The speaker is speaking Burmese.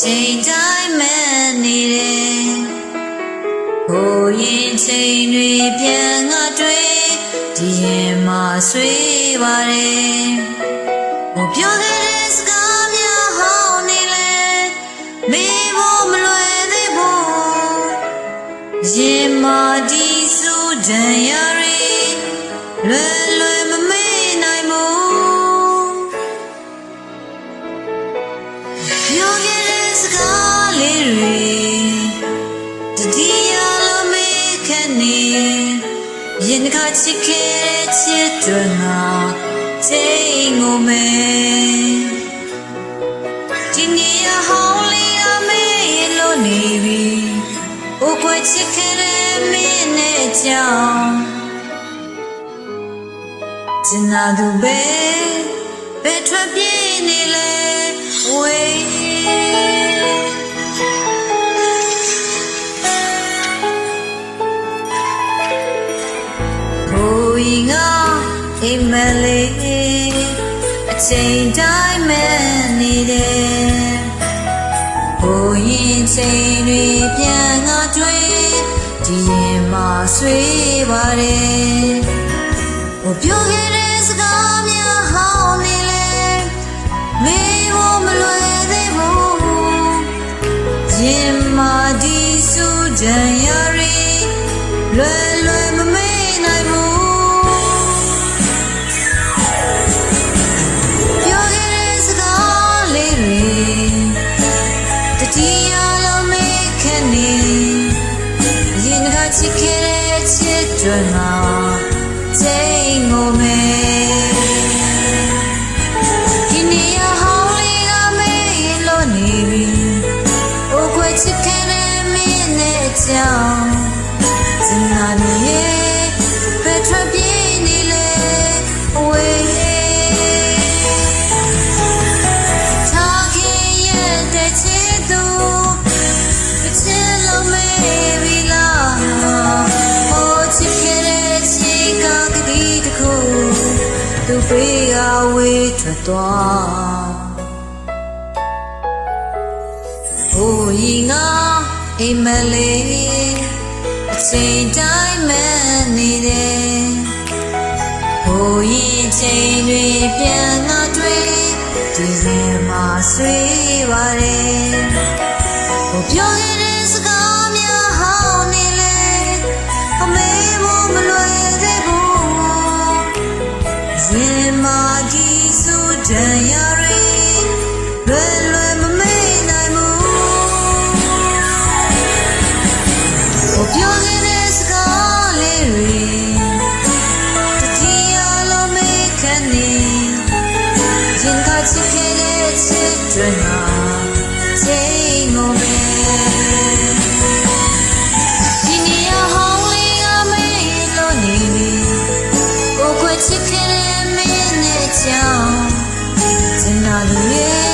ချိန်တိုင်းမဲ့နေတယ်ဟိုရင်ချိန်တွေပြန်ငါတွေ့ဒီရင်မှာဆွေးပါတယ်ဟိုပြောခဲ့တဲ့စကားများဟောင်းနေလဲမေးဖို့မလွယ်သေးဘူးရင်မှာဒီစုဒဏ်ရာတွေလွယ် ချစ်တွေငါချိန်ငုံမယ်ဒီနေ့ရဟောင်းလေးအမေလို့နေပြီဘိုးကွယ်ချစ်ခဲ့တဲ့မင်းနဲ့ကြောင့်ကျ အိမ်မလေးအချိန်တိုင်းမဲ့နေတယ်ကိုရင်ချိန်တွေပြန်ငါတွေ့ဒီရင်မှာဆွေးပါတယ်我ပြောခဲ့တဲ့စကားများဟောင်းနေလဲမေးဖို့မလွယ်သေးဘူးရင်မာဒီစုဒဏ်ရာရီလွယ်လွယ်မမေ့ နဲ့ကြောင့်စနာနေရဲ့ဘယ်ထွက်ပြေးနေလဲအဝေးထားခဲ့ရဲ့တဲ့ချစ်သူအချစ်လုံးမေးပြီလားဟိုချစ်ခဲ့တဲ့ချစ်ကကတိတ ခုသူပေးကဝေးထွက်သွားဟိုရင်ကအိမ်မလေးအချိန်တိုင်းမဲ့နေတယ်ဟိုရင်ချိန်တွေပြန်ငါတွေ့ဒီရင်မှာဆွေးပါတယ်ဟိုပြောခဲ့တဲ့စကားများဟောင်းနေလေအမေဖို့မလွယ်သေးဘူးရင်မှာဒီစုဒဏ်ရာ ချစ်တွေမှာချိန်ငုံမယ်ဒီနေရာဟောင်းလေးကမေးလို့နေပြီကိုယ်ကွယ်ချစ်ခဲ့တဲ့မင်းနဲ့ကြောင့်စင်နာလူရဲ့